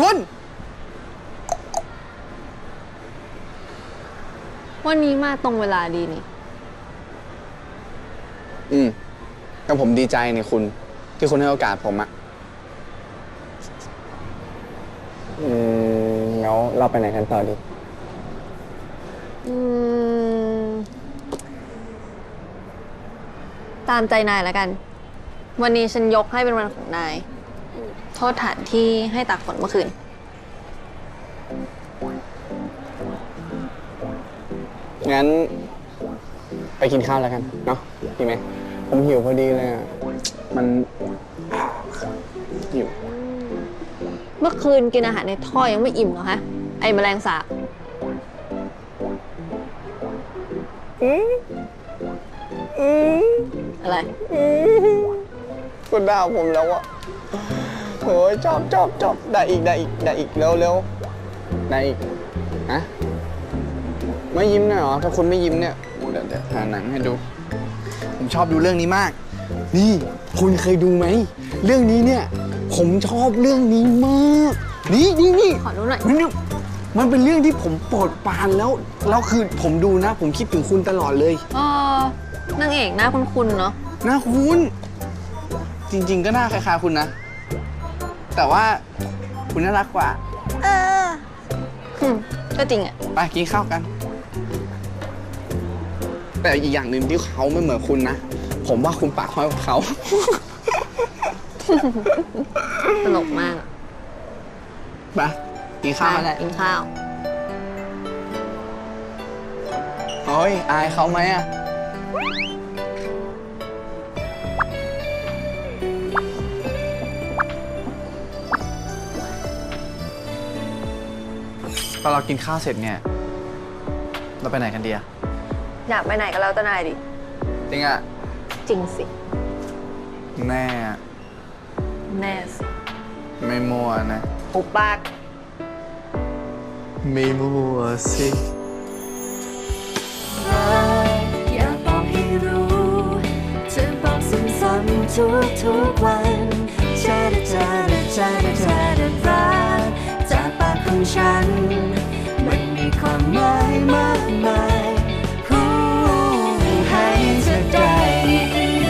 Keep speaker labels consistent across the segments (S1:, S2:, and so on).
S1: คุณ
S2: วันนี้มาตรงเวลาดีนี่
S1: อืมก็ผมดีใจนี่คุณ ที่คุณให้โอกาสผมอะอืมแล้วเราไปไหนกันต่อดี
S2: อืม ตามใจนายแล้วกัน วันนี้ฉันยกให้เป็นวันของนาย โทษฐานที่ให้ตากฝนเมื่อคืน
S1: งั้น ไปกินข้าวแล้วกัน เนาะดีไหม ผมหิวพอดีเลยอะมันหิว
S2: เมื่อคืนกินอาหารในท่อยังไม่อิ่มเหรอฮะ ไอ้แมลงสาบอะไร
S1: ก็ด่าผมแล้วอะ โอ้ยชอบชอบชอบได้อีกได้อีกได้อีกเร็วเร็วได้อีกฮะไม่ยิ้มหน่อยเหรอถ้าคุณไม่ยิ้มเนี่ยเดี๋ยวเดี๋ยวหาหนังให้ดู ผมชอบดูเรื่องนี้มาก นี่คุณเคยดูไหม เรื่องนี้เนี่ย ผมชอบเรื่องนี้มาก นี่นี่นี่
S2: ขอดูหน่อย
S1: มันเนี่ยมันเป็นเรื่องที่ผมโปรดปรานแล้วแล้วคือผมดูนะ ผมคิดถึงคุณตลอดเลย
S2: เออนางเอกหน้าคุ้นๆเนาะ
S1: หน้าคุณ จริง ๆ ก็หน้าคล้ายๆคุณนะ แต่ว่าคุณน่ารักกว่า
S2: หึก็จริงอะ
S1: ไปกินข้าวกัน แต่อีกอย่างหนึ่งที่เขาไม่เหมือนคุณนะ ผมว่าคุณปากห้อยกว่าเขา
S2: ตลกมากอะ
S1: ไปกินข้าว
S2: ไป
S1: แหละ
S2: กินข้าว
S1: เฮ้ยอายเขาไหมอะ พอเรากินข้าวเสร็จเนี่ย เราไปไหนกันดีอะ
S2: อยากไปไหนก็แล้วแต่นายดิ
S1: จริงอะ
S2: จริงสิ
S1: แน่อะ
S2: แน่สิ
S1: ไม่มัวนะ
S2: ปุบปาก
S1: ไม่มัวสิ
S3: อยากบอกให้รู้จะบอกซ้ำๆทุกทุกๆวันชาดาชาดาชาดาชาดารัก จากปากของฉัน มันมีความหมายมากมายพูดให้เธอได้ยิน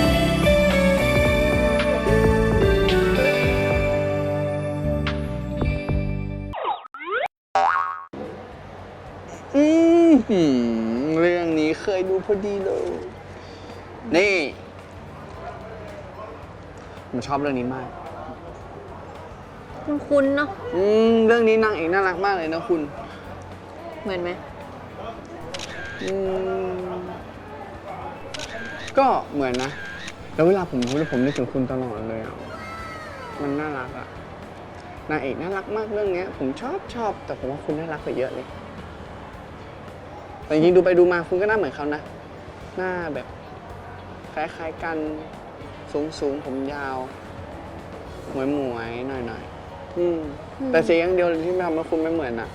S1: อืมเรื่องนี้เคยดูพอดีเลย นี่ ผมชอบเรื่องนี้มาก
S2: คุ้นๆเนาะ
S1: อืมเรื่องนี้นางเอกน่ารักมากเลยนะคุณ
S2: เหมือนไหม
S1: อืมก็เหมือนนะ แล้วเวลาผมพูดแล้วผมนึกถึงคุณตลอดเลยอะ มันน่ารักอะ นางเอกน่ารักมากเรื่องเนี้ย ผมชอบชอบ แต่ผมว่าคุณน่ารักกว่าเยอะเลย แต่จริงๆดูไปดูมาคุณก็หน้าเหมือนเขานะ หน้าแบบคล้ายๆกันสูงสูงๆผมยาวหมวยหมวยๆหน่อยหน่อยๆ อืม แต่เสียอย่างเดียวที่ทำให้คุณไม่เหมือนอะ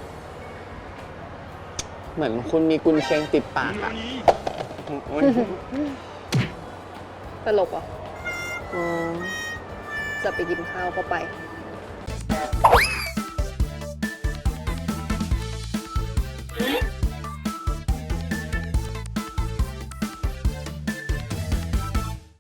S1: เหมือนคุณมีกุญเชียงติดปากอะโอ๊ย
S2: ตลกเหรอะอ๋อจะไปกินข้าวก็ไป